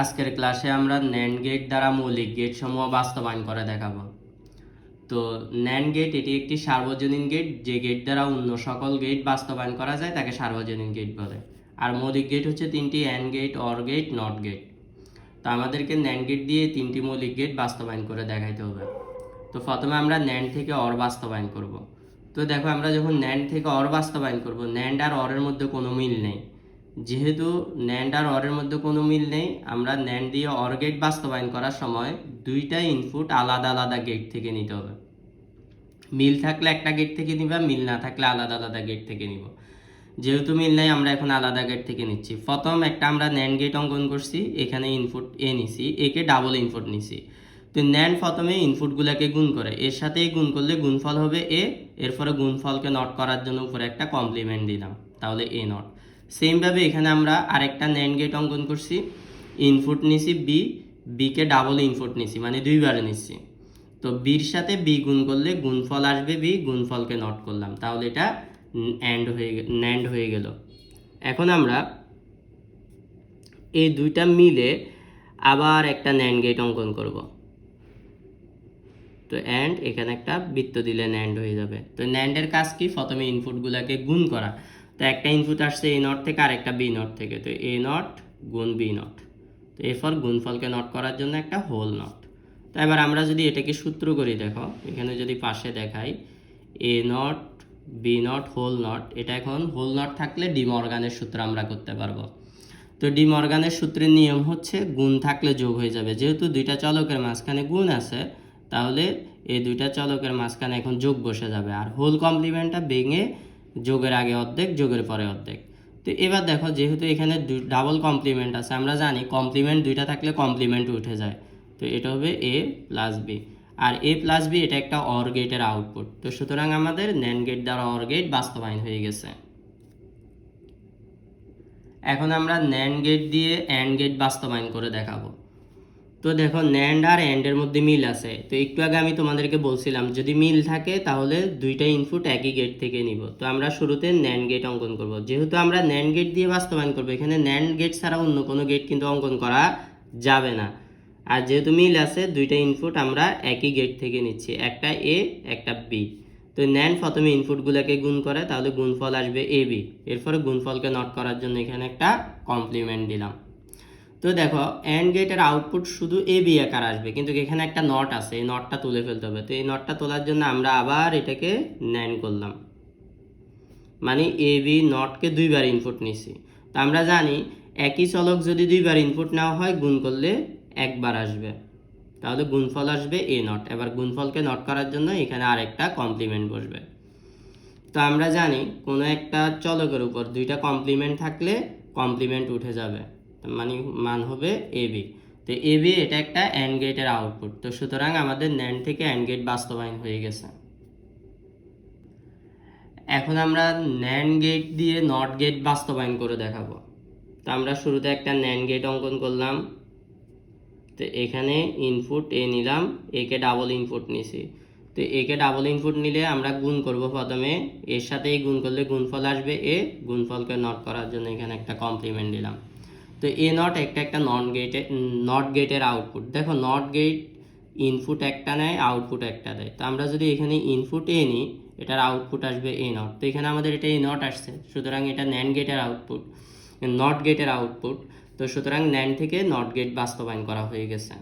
আজকের ক্লাসে আমরা ন্যান্ড গেট দ্বারা মৌলিক গেট সমূহ বাস্তবায়ন করে দেখাবো। তো ন্যান্ড গেট এটি একটি সার্বজনীন গেট যে গেট দ্বারা অন্য সকল গেট বাস্তবায়ন করা যায় তাকে সার্বজনীন গেট বলে। আর মৌলিক গেট হচ্ছে তিনটি AND gate OR gate NOT gate তো আমাদেরকে ন্যান্ড গেট দিয়ে তিনটি মৌলিক গেট বাস্তবায়ন করে দেখাইতে হবে। তো প্রথমে আমরা ন্যান্ড থেকে অর বাস্তবায়ন করব। তো দেখো আমরা যখন ন্যান্ড থেকে অর বাস্তবায়ন করব ন্যান্ড আর অরের মধ্যে কোনো মিল নেই। যেহেতু ন্যান্ড আর অরের মধ্যে কোনো মিল নেই, আমরা ন্যান্ড দিয়ে অর গেট বাস্তবায়ন করার সময় দুইটা ইনপুট আলাদা আলাদা গেট থেকে নিতে হবে। মিল থাকলে একটা গেট থেকে নিবা, মিল না থাকলে আলাদা আলাদা গেট থেকে নিব। যেহেতু মিল নাই, আমরা এখন আলাদা গেট থেকে নিচ্ছি। প্রথম একটা আমরা ন্যান্ড গেট অঙ্কন করছি, এখানে ইনপুট এ নিছি, একে ডাবল ইনপুট নিছি। তো ন্যান্ড প্রথমে ইনপুটগুলোকে গুণ করে, এর সাথেই গুণ করলে গুণফল হবে এ এরপরে গুণফলকে নট করার জন্য উপরে একটা কমপ্লিমেন্ট দিলাম, তাহলে এ নট সেমভাবে এখানে আমরা আরেকটা ন্যান্ড গেট অঙ্কন করছি। ইনপুট নিছি বি বিকে ডাবল ইনপুট নিছি মানে দুইবারে নিচ্ছি তো বির সাথে বি গুণ করলে গুণফল আসবে বি গুণফলকে নট করলাম। তাহলে এটা অ্যান্ড হয়ে ন্যান্ড হয়ে গেল। এখন আমরা এই দুইটা মিলে আবার একটা ন্যান্ড গেট অঙ্কন করব। তো অ্যান্ড এখানে একটা বৃত্ত দিলে ন্যান্ড হয়ে যাবে। তো ন্যান্ডের কাজ কি? প্রথমে ইনপুটগুলোকে গুণ করা। তো একটা ইনপুট আসছে এ নট থেকে আর একটা বি নট থেকে। তো এ নট গুণ বি নট তো এরপর গুণফলকে নট করার জন্য একটা হোল নট তো এবার আমরা যদি এটাকে সূত্র করি, দেখো, এখানে যদি পাশে দেখাই A not B not whole not এটা এখন হোল নট থাকলে ডি মর্গানের সূত্র আমরা করতে পারব। তো ডি মর্গানের সূত্রের নিয়ম হচ্ছে গুণ থাকলে যোগ হয়ে যাবে। যেহেতু দুইটা চলকের মাঝখানে গুণ আছে, তাহলে এই দুইটা চলকের মাঝখানে এখন যোগ বসে যাবে। আর হোল কমপ্লিমেন্টটা ভেঙে যোগের আগে অর্ধেক, যোগের পরে অর্ধেক। তো এবার দেখো, যেহেতু এখানে ডাবল কমপ্লিমেন্ট আছে, আমরা জানি কমপ্লিমেন্ট দুইটা থাকলে কমপ্লিমেন্ট উঠে যায়। তো এটা হবে এ প্লাস বি আর এ প্লাস বি এটা একটা অর গেটের আউটপুট তো সুতরাং আমাদের ন্যান গেট দ্বারা অর গেট বাস্তবায়ন হয়ে গেছে। এখন আমরা ন্যান্ড গেট দিয়ে অ্যান্ড গেট বাস্তবায়ন করে দেখাবো। তো দেখো ন্যান্ড আর অ্যান্ডের মধ্যে মিল আছে। তো একটু আগে আমি তোমাদেরকে বলছিলাম, যদি মিল থাকে তাহলে দুইটা ইনপুট একই গেট থেকে নিব। তো আমরা শুরুতে ন্যান্ড গেট অঙ্কন করব। যেহেতু আমরা ন্যান্ড গেট দিয়ে বাস্তবায়ন করব, এখানে ন্যান্ড গেট ছাড়া অন্য কোনো গেট কিন্তু অঙ্কন করা যাবে না। আর যেহেতু মিল আছে, দুইটা ইনপুট আমরা একই গেট থেকে নিচ্ছি, একটা এ একটা বি তো ন্যান্ড প্রথমে ইনপুটগুলোকে গুণ করে, তাহলে গুণফল আসবে এ বি এরপরে গুণফলকে নট করার জন্য এখানে একটা কমপ্লিমেন্ট দিলাম। তো দেখো অ্যান্ড গেটের আউটপুট শুধু এ বি আকার আসবে, কিন্তু এখানে একটা নট আছে, এই নটটা তুলে ফেলতে হবে। তো এই নটটা তোলার জন্য আমরা আবার এটাকে ন্যান্ড করলাম। মানে এ বি নটকে দুইবার ইনপুট নিছি তো আমরা জানি একই চলক যদি দুইবার ইনপুট নেওয়া হয়, গুণ করলে একবার আসবে। তাহলে গুণফল আসবে এ নট এবার গুণফলকে নট করার জন্য এখানে আরেকটা কমপ্লিমেন্ট বসবে। তো আমরা জানি কোনো একটা চলকের উপর দুইটা কমপ্লিমেন্ট থাকলে কমপ্লিমেন্ট উঠে যাবে। মানে মান হবে এ বি তো এ বি এটা একটা অ্যান্ড গেটের আউটপুট তো সুতরাং আমাদের ন্যান্ড থেকে অ্যান্ড গেট বাস্তবায়ন হয়ে গেছে। এখন আমরা ন্যান্ড গেট দিয়ে নট গেট বাস্তবায়ন করে দেখাবো। তো আমরা শুরুতে একটা ন্যান্ড গেট অঙ্কন করলাম। তো এখানে ইনপুট এ নিলাম একে ডাবল ইনপুট নিছি। তো একে ডাবল ইনপুট নিলে আমরা গুণ করব প্রথমে এর সাথেই গুণ করলে গুণফল আসবে এ গুণফলকে নট করার জন্য এখানে একটা কমপ্লিমেন্ট দিলাম তো এ নট একটা একটা নট গেটে নট গেটের আউটপুট দেখো নট গেট ইনপুট একটা নেয় আউটপুট একটা দেয়। তো আমরা যদি এখানে ইনপুট এ নিই, এটার আউটপুট আসবে এ নট তো এখানে আমাদের এটা এ নট আসছে, সুতরাং এটা ন্যান গেটের আউটপুট নট গেটের আউটপুট তো সুতরাং ন্যান থেকে নট গেট বাস্তবায়ন করা হয়ে গেছে।